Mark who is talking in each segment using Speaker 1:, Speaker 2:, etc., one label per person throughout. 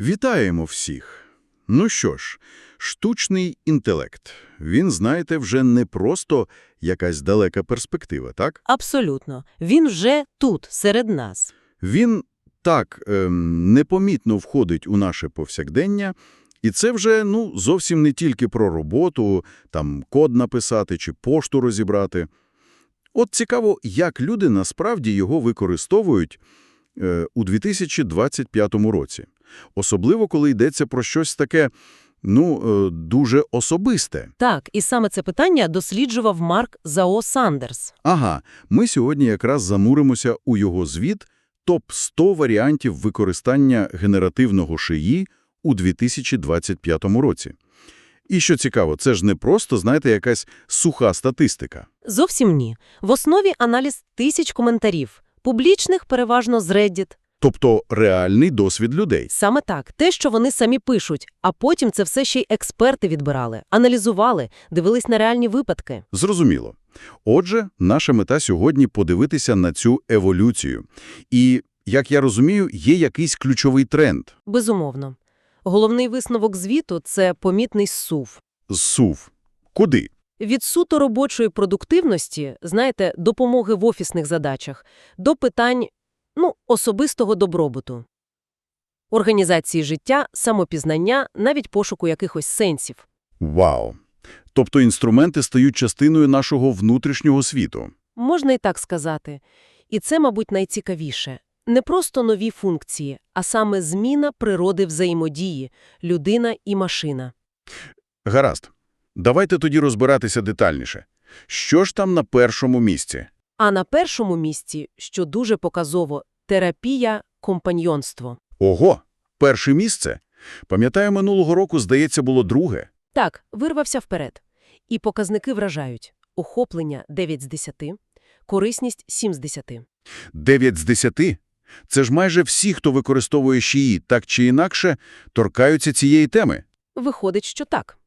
Speaker 1: Вітаємо всіх! Ну що ж, штучний інтелект. Він, знаєте, вже не просто якась далека перспектива, так?
Speaker 2: Абсолютно. Він вже тут, серед нас.
Speaker 1: Він так ем, непомітно входить у наше повсякдення, і це вже ну, зовсім не тільки про роботу, там код написати чи пошту розібрати. От цікаво, як люди насправді його використовують е, у 2025 році. Особливо, коли йдеться про щось таке, ну, е, дуже особисте.
Speaker 2: Так, і саме це питання досліджував Марк Зао Сандерс.
Speaker 1: Ага, ми сьогодні якраз замуримося у його звіт «Топ-100 варіантів використання генеративного шиї у 2025 році». І що цікаво, це ж не просто, знаєте, якась суха статистика.
Speaker 2: Зовсім ні. В основі аналіз тисяч коментарів, публічних переважно з Reddit.
Speaker 1: Тобто реальний досвід людей.
Speaker 2: Саме так, те, що вони самі пишуть, а потім це все ще й експерти відбирали, аналізували, дивились на реальні випадки.
Speaker 1: Зрозуміло. Отже, наша мета сьогодні – подивитися на цю еволюцію. І, як я розумію, є якийсь ключовий тренд
Speaker 2: Безумовно. Головний висновок звіту – це помітний зсув.
Speaker 1: – зсув. Куди?
Speaker 2: Від суто робочої продуктивності, знаєте, допомоги в офісних задачах, до питань, ну, особистого добробуту. Організації життя, самопізнання, навіть пошуку якихось сенсів.
Speaker 1: Вау! Тобто інструменти стають частиною нашого внутрішнього світу.
Speaker 2: Можна і так сказати. І це, мабуть, найцікавіше. Не просто нові функції, а саме зміна природи взаємодії – людина і машина.
Speaker 1: Гаразд. Давайте тоді розбиратися детальніше. Що ж там на першому місці?
Speaker 2: А на першому місці, що дуже показово – терапія, компаньйонство.
Speaker 1: Ого! Перше місце? Пам'ятаю, минулого року, здається, було друге.
Speaker 2: Так, вирвався вперед. І показники вражають. Охоплення 9 з 10, корисність 7 з 10.
Speaker 1: 9 з 10? Це ж майже всі, хто використовує шиї, так чи інакше, торкаються цієї теми.
Speaker 2: Виходить, що так.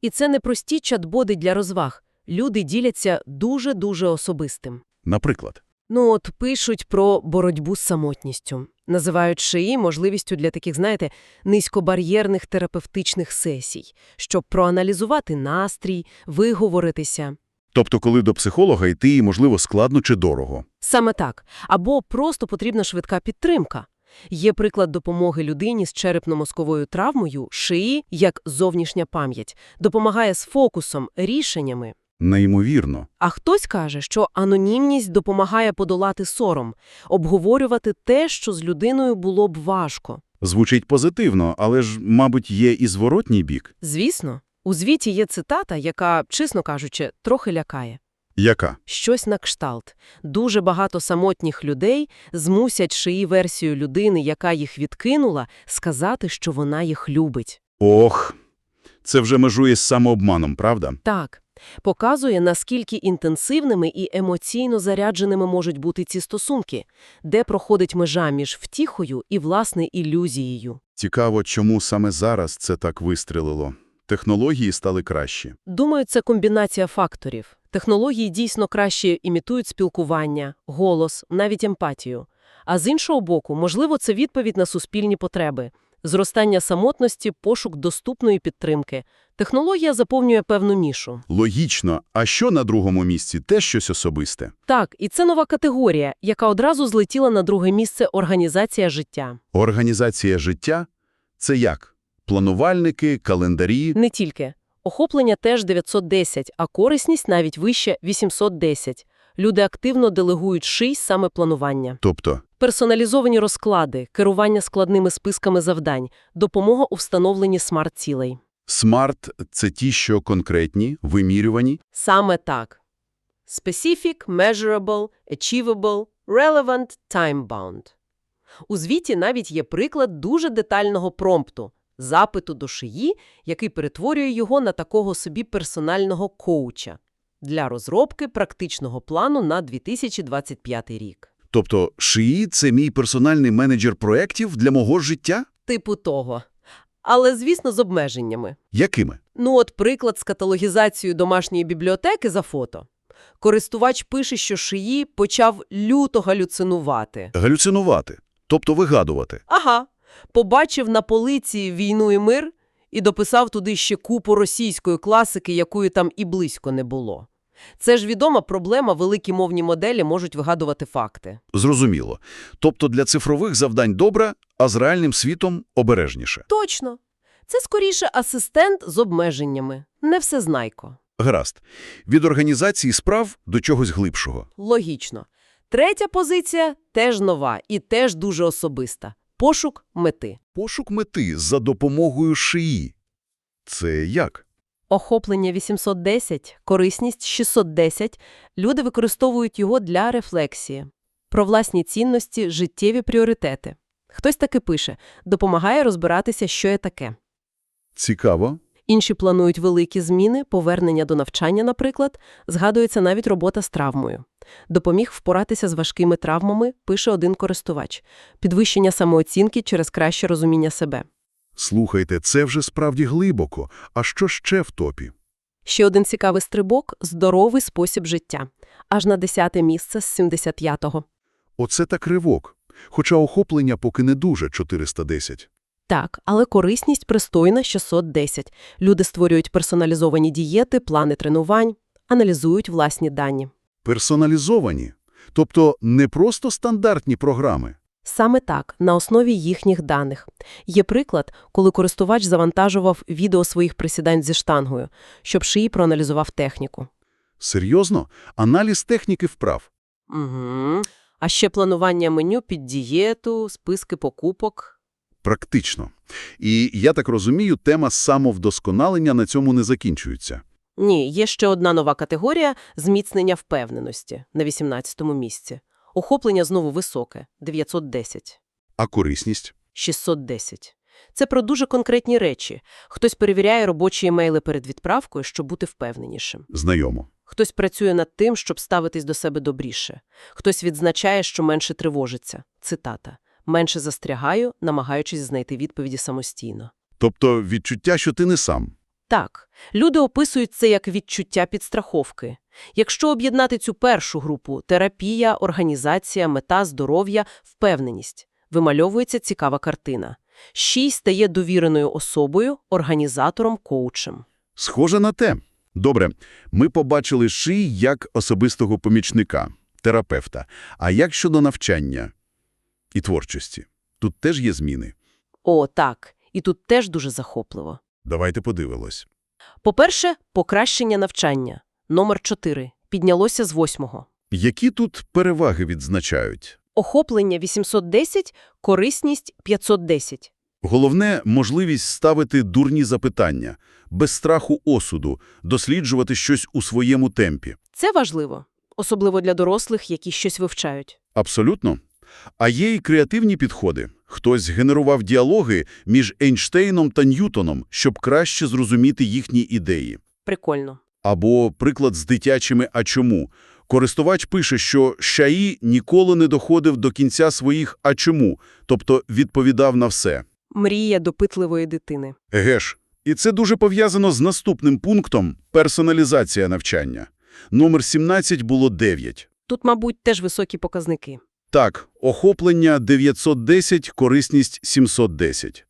Speaker 2: І це не прості чат-боди для розваг. Люди діляться дуже-дуже особистим.
Speaker 1: Наприклад.
Speaker 2: Ну от пишуть про боротьбу з самотністю. Називають шиї можливістю для таких, знаєте, низькобар'єрних терапевтичних сесій, щоб проаналізувати настрій, виговоритися.
Speaker 1: Тобто, коли до психолога йти, можливо, складно чи дорого.
Speaker 2: Саме так. Або просто потрібна швидка підтримка. Є приклад допомоги людині з черепно-мозковою травмою, шиї, як зовнішня пам'ять, допомагає з фокусом, рішеннями.
Speaker 1: Неймовірно.
Speaker 2: А хтось каже, що анонімність допомагає подолати сором, обговорювати те, що з людиною було б важко.
Speaker 1: Звучить позитивно, але ж, мабуть, є і зворотній бік.
Speaker 2: Звісно, у звіті є цитата, яка, чесно кажучи, трохи лякає.
Speaker 1: Яка?
Speaker 2: Щось на кшталт. Дуже багато самотніх людей змусять шиї версію людини, яка їх відкинула, сказати, що вона їх любить.
Speaker 1: Ох, це вже межує з самообманом, правда?
Speaker 2: Так, показує, наскільки інтенсивними і емоційно зарядженими можуть бути ці стосунки, де проходить межа між втіхою і, власне, ілюзією.
Speaker 1: Цікаво, чому саме зараз це так вистрілило. Технології стали кращі.
Speaker 2: Думаю, це комбінація факторів. Технології дійсно краще імітують спілкування, голос, навіть емпатію. А з іншого боку, можливо, це відповідь на суспільні потреби. Зростання самотності, пошук доступної підтримки. Технологія заповнює певну нішу.
Speaker 1: Логічно. А що на другому місці? Теж щось особисте.
Speaker 2: Так, і це нова категорія, яка одразу злетіла на друге місце організація життя.
Speaker 1: Організація життя – це як? Планувальники, календарі.
Speaker 2: Не тільки. Охоплення теж 910, а корисність навіть вище 810. Люди активно делегують ший саме планування.
Speaker 1: Тобто,
Speaker 2: Персоналізовані розклади, керування складними списками завдань, допомога у встановленні смарт-цілей.
Speaker 1: смарт – це ті, що конкретні, вимірювані.
Speaker 2: Саме так. Specific, measurable, achievable, relevant, time-bound. У звіті навіть є приклад дуже детального промпту – запиту до шиї, який перетворює його на такого собі персонального коуча для розробки практичного плану на 2025 рік.
Speaker 1: Тобто, шиї – це мій персональний менеджер проєктів для мого життя?
Speaker 2: Типу того. Але, звісно, з обмеженнями.
Speaker 1: Якими?
Speaker 2: Ну от приклад з каталогізацією домашньої бібліотеки за фото. Користувач пише, що шиї почав люто галюцинувати.
Speaker 1: Галюцинувати. Тобто вигадувати.
Speaker 2: Ага. Побачив на полиці «Війну і мир» і дописав туди ще купу російської класики, якої там і близько не було. Це ж відома проблема, великі мовні моделі можуть вигадувати факти.
Speaker 1: Зрозуміло. Тобто для цифрових завдань добре, а з реальним світом обережніше.
Speaker 2: Точно. Це скоріше асистент з обмеженнями, не всезнайко.
Speaker 1: Гаразд. Від організації справ до чогось глибшого.
Speaker 2: Логічно. Третя позиція теж нова і теж дуже особиста. Пошук мети.
Speaker 1: Пошук мети за допомогою шиї. Це як?
Speaker 2: Охоплення 810, корисність 610. Люди використовують його для рефлексії. Про власні цінності, життєві пріоритети. Хтось таки пише, допомагає розбиратися, що є таке.
Speaker 1: Цікаво.
Speaker 2: Інші планують великі зміни, повернення до навчання, наприклад. Згадується навіть робота з травмою. Допоміг впоратися з важкими травмами, пише один користувач. Підвищення самооцінки через краще розуміння себе.
Speaker 1: Слухайте, це вже справді глибоко. А що ще в топі?
Speaker 2: Ще один цікавий стрибок – здоровий спосіб життя. Аж на 10 місце з 75-го.
Speaker 1: Оце так ривок. Хоча охоплення поки не дуже 410.
Speaker 2: Так, але корисність пристойна 610. Люди створюють персоналізовані дієти, плани тренувань, аналізують власні дані.
Speaker 1: Персоналізовані. Тобто не просто стандартні програми.
Speaker 2: Саме так, на основі їхніх даних. Є приклад, коли користувач завантажував відео своїх присідань зі штангою, щоб шиї проаналізував техніку.
Speaker 1: Серйозно? Аналіз техніки вправ.
Speaker 2: Угу. А ще планування меню під дієту, списки покупок.
Speaker 1: Практично. І, я так розумію, тема самовдосконалення на цьому не закінчується.
Speaker 2: Ні, є ще одна нова категорія – зміцнення впевненості на 18-му місці. Охоплення знову високе – 910.
Speaker 1: А корисність?
Speaker 2: 610. Це про дуже конкретні речі. Хтось перевіряє робочі емейли перед відправкою, щоб бути впевненішим.
Speaker 1: Знайомо.
Speaker 2: Хтось працює над тим, щоб ставитись до себе добріше. Хтось відзначає, що менше тривожиться. Цитата. «Менше застрягаю, намагаючись знайти відповіді самостійно».
Speaker 1: Тобто відчуття, що ти не сам.
Speaker 2: Так, люди описують це як відчуття підстраховки. Якщо об'єднати цю першу групу – терапія, організація, мета, здоров'я, впевненість – вимальовується цікава картина. Щій стає довіреною особою, організатором, коучем.
Speaker 1: Схоже на те. Добре, ми побачили ший як особистого помічника, терапевта. А як щодо навчання і творчості? Тут теж є зміни.
Speaker 2: О, так. І тут теж дуже захопливо.
Speaker 1: Давайте подивимось.
Speaker 2: По-перше, покращення навчання. Номер 4. Піднялося з восьмого.
Speaker 1: Які тут переваги відзначають?
Speaker 2: Охоплення 810, корисність 510.
Speaker 1: Головне – можливість ставити дурні запитання, без страху осуду, досліджувати щось у своєму темпі.
Speaker 2: Це важливо, особливо для дорослих, які щось вивчають.
Speaker 1: Абсолютно. А є і креативні підходи. Хтось генерував діалоги між Ейнштейном та Ньютоном, щоб краще зрозуміти їхні ідеї.
Speaker 2: Прикольно.
Speaker 1: Або приклад з дитячими «а чому?». Користувач пише, що Шаї ніколи не доходив до кінця своїх «а чому?», тобто відповідав на все.
Speaker 2: Мрія допитливої дитини.
Speaker 1: Еге ж, і це дуже пов'язано з наступним пунктом – персоналізація навчання. Номер 17 було 9.
Speaker 2: Тут, мабуть, теж високі показники.
Speaker 1: Так, охоплення 910, корисність 710.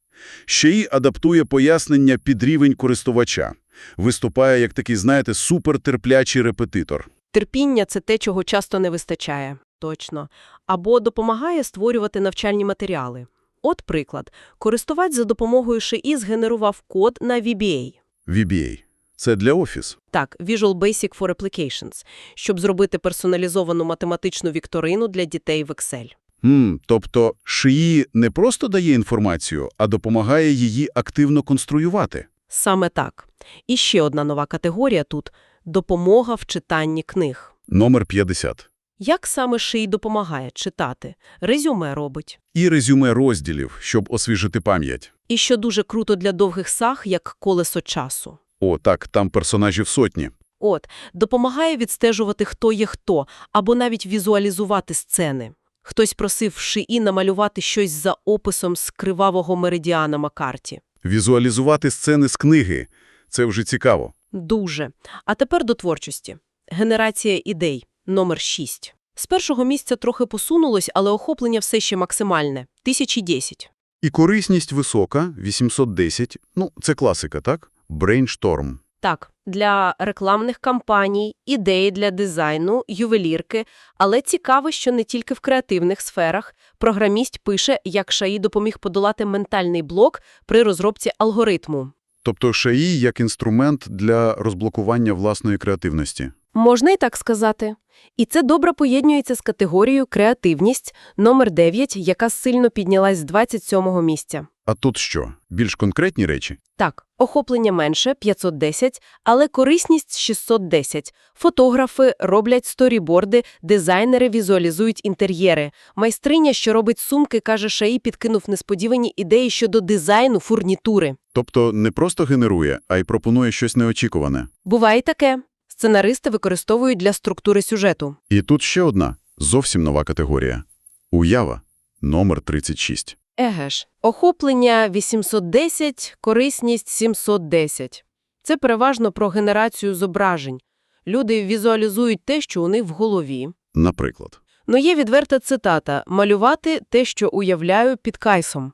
Speaker 1: Ще й адаптує пояснення під рівень користувача. Виступає як такий, знаєте, супертерплячий репетитор.
Speaker 2: Терпіння – це те, чого часто не вистачає. Точно. Або допомагає створювати навчальні матеріали. От приклад. Користувач за допомогою ШИІ згенерував код на VBA.
Speaker 1: VBA. Це для офіс.
Speaker 2: Так, Visual Basic for Applications, щоб зробити персоналізовану математичну вікторину для дітей в Excel.
Speaker 1: М, тобто ШИІ не просто дає інформацію, а допомагає її активно конструювати.
Speaker 2: Саме так. І ще одна нова категорія тут – допомога в читанні книг.
Speaker 1: Номер 50.
Speaker 2: Як саме ШИІ допомагає читати? Резюме робить.
Speaker 1: І резюме розділів, щоб освіжити пам'ять.
Speaker 2: І що дуже круто для довгих саг, як колесо часу.
Speaker 1: О, так, там персонажів сотні.
Speaker 2: От, допомагає відстежувати, хто є хто, або навіть візуалізувати сцени. Хтось просив в ШИІ намалювати щось за описом з кривавого меридіана Маккарті.
Speaker 1: Візуалізувати сцени з книги – це вже цікаво.
Speaker 2: Дуже. А тепер до творчості. Генерація ідей. Номер 6. З першого місця трохи посунулось, але охоплення все ще максимальне – 1010.
Speaker 1: І корисність висока, 810. Ну, це класика, так? Брейншторм.
Speaker 2: Так, для рекламних кампаній, ідеї для дизайну, ювелірки. Але цікаво, що не тільки в креативних сферах. Програміст пише, як шаї допоміг подолати ментальний блок при розробці алгоритму.
Speaker 1: Тобто шаї як інструмент для розблокування власної креативності.
Speaker 2: Можна і так сказати. І це добре поєднується з категорією «Креативність» номер 9, яка сильно піднялась з 27-го місця.
Speaker 1: А тут що? Більш конкретні речі?
Speaker 2: Так, охоплення менше – 510, але корисність – 610. Фотографи роблять сторіборди, дизайнери візуалізують інтер'єри. Майстриня, що робить сумки, каже, Шаї підкинув несподівані ідеї щодо дизайну фурнітури.
Speaker 1: Тобто не просто генерує, а й пропонує щось неочікуване.
Speaker 2: Буває таке. Сценаристи використовують для структури сюжету.
Speaker 1: І тут ще одна, зовсім нова категорія. Уява. Номер 36.
Speaker 2: Еге ж, охоплення 810, корисність 710. Це переважно про генерацію зображень. Люди візуалізують те, що у них в голові.
Speaker 1: Наприклад.
Speaker 2: Но є відверта цитата «малювати те, що уявляю під кайсом».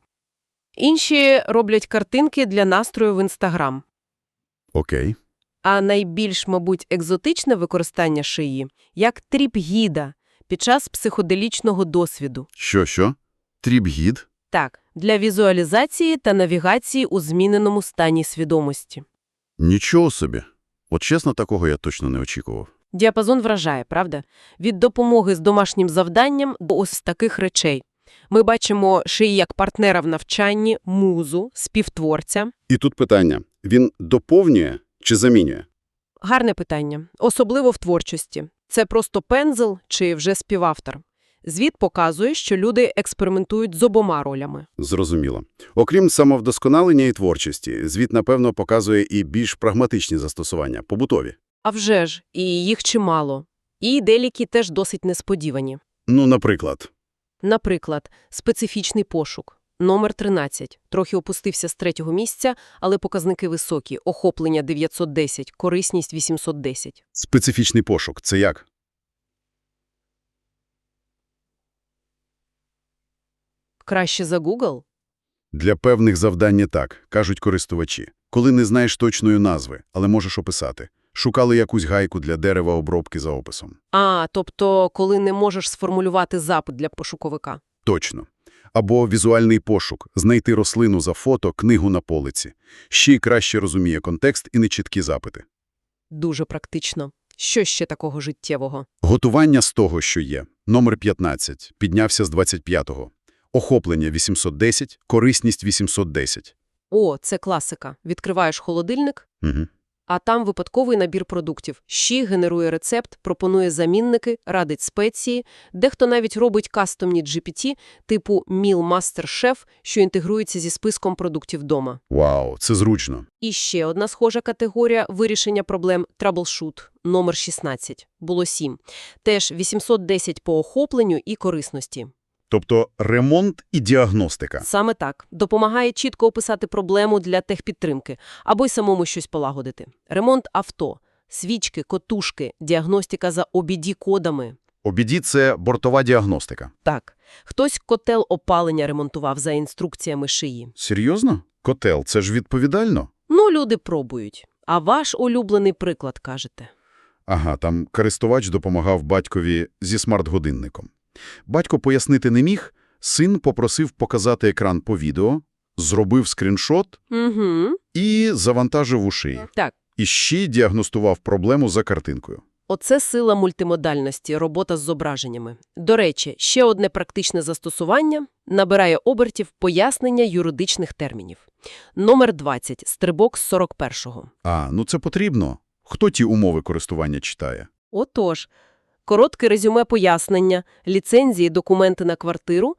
Speaker 2: Інші роблять картинки для настрою в Інстаграм.
Speaker 1: Окей.
Speaker 2: А найбільш, мабуть, екзотичне використання шиї – як тріп-гіда під час психоделічного досвіду.
Speaker 1: Що-що? Трібгід?
Speaker 2: Так, для візуалізації та навігації у зміненому стані свідомості.
Speaker 1: Нічого собі. От чесно, такого я точно не очікував.
Speaker 2: Діапазон вражає, правда? Від допомоги з домашнім завданням до ось таких речей. Ми бачимо шиї як партнера в навчанні, музу, співтворця.
Speaker 1: І тут питання. Він доповнює чи замінює?
Speaker 2: Гарне питання, особливо в творчості. Це просто пензел чи вже співавтор. Звіт показує, що люди експериментують з обома ролями.
Speaker 1: Зрозуміло. Окрім самовдосконалення і творчості, звіт, напевно, показує і більш прагматичні застосування, побутові.
Speaker 2: А вже ж, і їх чимало. І деякі теж досить несподівані.
Speaker 1: Ну, наприклад.
Speaker 2: Наприклад, специфічний пошук. Номер 13. Трохи опустився з третього місця, але показники високі. Охоплення 910, корисність 810.
Speaker 1: Специфічний пошук – це як?
Speaker 2: Краще за Google?
Speaker 1: Для певних завдань так, кажуть користувачі. Коли не знаєш точної назви, але можеш описати. Шукали якусь гайку для дерева обробки за описом.
Speaker 2: А, тобто, коли не можеш сформулювати запит для пошуковика.
Speaker 1: Точно. Або візуальний пошук – знайти рослину за фото, книгу на полиці. Ще й краще розуміє контекст і нечіткі запити.
Speaker 2: Дуже практично. Що ще такого життєвого?
Speaker 1: Готування з того, що є. Номер 15. Піднявся з 25-го. Охоплення 810, корисність 810.
Speaker 2: О, це класика. Відкриваєш холодильник,
Speaker 1: Угу.
Speaker 2: А там випадковий набір продуктів. Щі генерує рецепт, пропонує замінники, радить спеції. Дехто навіть робить кастомні GPT, типу Meal Master Chef, що інтегрується зі списком продуктів вдома.
Speaker 1: Вау, це зручно.
Speaker 2: І ще одна схожа категорія – вирішення проблем Troubleshoot, номер 16. Було 7. Теж 810 по охопленню і корисності.
Speaker 1: Тобто ремонт і діагностика.
Speaker 2: Саме так. Допомагає чітко описати проблему для техпідтримки або й самому щось полагодити. Ремонт авто, свічки, котушки, діагностика за OBD-кодами.
Speaker 1: Обіді – це бортова діагностика.
Speaker 2: Так. Хтось котел опалення ремонтував за інструкціями шиї.
Speaker 1: Серйозно? Котел – це ж відповідально?
Speaker 2: Ну, люди пробують. А ваш улюблений приклад, кажете.
Speaker 1: Ага, там користувач допомагав батькові зі смарт-годинником. Батько пояснити не міг, син попросив показати екран по відео, зробив скріншот
Speaker 2: Угу.
Speaker 1: і завантажив у шиї.
Speaker 2: Так.
Speaker 1: І ще діагностував проблему за картинкою.
Speaker 2: Оце сила мультимодальності, робота з зображеннями. До речі, ще одне практичне застосування набирає обертів пояснення юридичних термінів. Номер 20. Стрибок з 41-го.
Speaker 1: А, ну це потрібно. Хто ті умови користування читає?
Speaker 2: Отож, коротке резюме пояснення, ліцензії, документи на квартиру.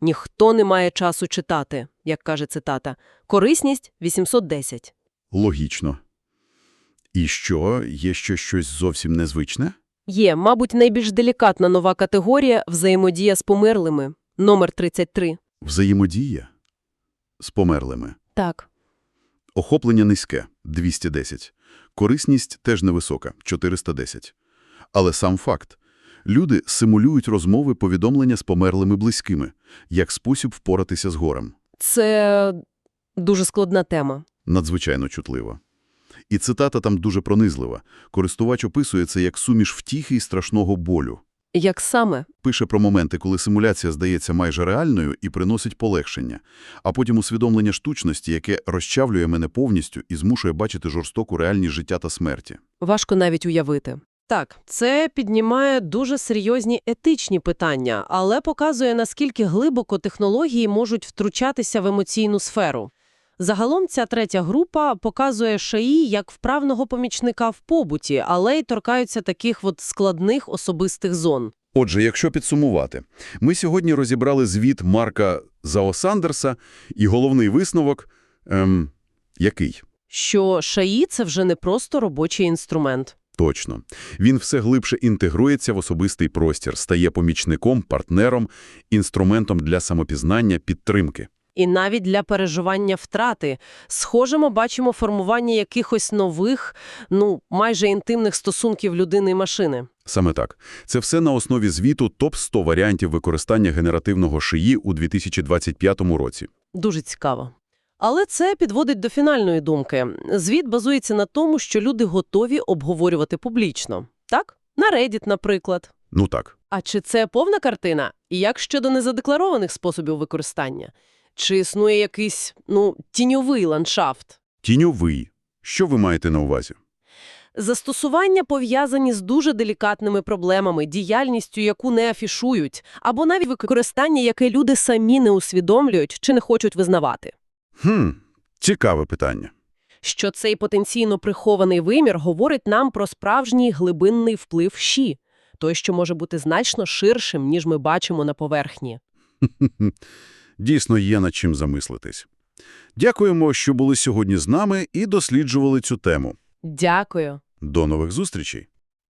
Speaker 2: Ніхто не має часу читати, як каже цитата. Корисність – 810.
Speaker 1: Логічно. І що, є ще щось зовсім незвичне?
Speaker 2: Є, мабуть, найбільш делікатна нова категорія – взаємодія з померлими. Номер 33.
Speaker 1: Взаємодія з померлими.
Speaker 2: Так.
Speaker 1: Охоплення низьке – 210. Корисність теж невисока – 410. Але сам факт. Люди симулюють розмови повідомлення з померлими близькими, як спосіб впоратися з горем.
Speaker 2: Це дуже складна тема.
Speaker 1: Надзвичайно чутлива. І цитата там дуже пронизлива. Користувач описує це як суміш втіхи і страшного болю.
Speaker 2: Як саме?
Speaker 1: Пише про моменти, коли симуляція здається майже реальною і приносить полегшення, а потім усвідомлення штучності, яке розчавлює мене повністю і змушує бачити жорстоку реальність життя та смерті.
Speaker 2: Важко навіть уявити. Так, це піднімає дуже серйозні етичні питання, але показує, наскільки глибоко технології можуть втручатися в емоційну сферу. Загалом ця третя група показує ШАІ як вправного помічника в побуті, але й торкаються таких от складних особистих зон.
Speaker 1: Отже, якщо підсумувати, ми сьогодні розібрали звіт Марка Зао Сандерса, і головний висновок ем, який?
Speaker 2: Що ШАІ – це вже не просто робочий інструмент.
Speaker 1: Точно. Він все глибше інтегрується в особистий простір, стає помічником, партнером, інструментом для самопізнання, підтримки.
Speaker 2: І навіть для переживання втрати. Схоже, ми бачимо формування якихось нових, ну, майже інтимних стосунків людини і машини.
Speaker 1: Саме так. Це все на основі звіту ТОП-100 варіантів використання генеративного шиї у 2025 році.
Speaker 2: Дуже цікаво. Але це підводить до фінальної думки. Звіт базується на тому, що люди готові обговорювати публічно. Так? На Reddit, наприклад.
Speaker 1: Ну так.
Speaker 2: А чи це повна картина? І як щодо незадекларованих способів використання? Чи існує якийсь, ну, тіньовий ландшафт?
Speaker 1: Тіньовий. Що ви маєте на увазі?
Speaker 2: Застосування пов'язані з дуже делікатними проблемами, діяльністю, яку не афішують, або навіть використання, яке люди самі не усвідомлюють чи не хочуть визнавати.
Speaker 1: Хм, цікаве питання.
Speaker 2: Що цей потенційно прихований вимір говорить нам про справжній глибинний вплив щі, той, що може бути значно ширшим, ніж ми бачимо на поверхні.
Speaker 1: Дійсно є над чим замислитись. Дякуємо, що були сьогодні з нами і досліджували цю тему.
Speaker 2: Дякую.
Speaker 1: До нових зустрічей!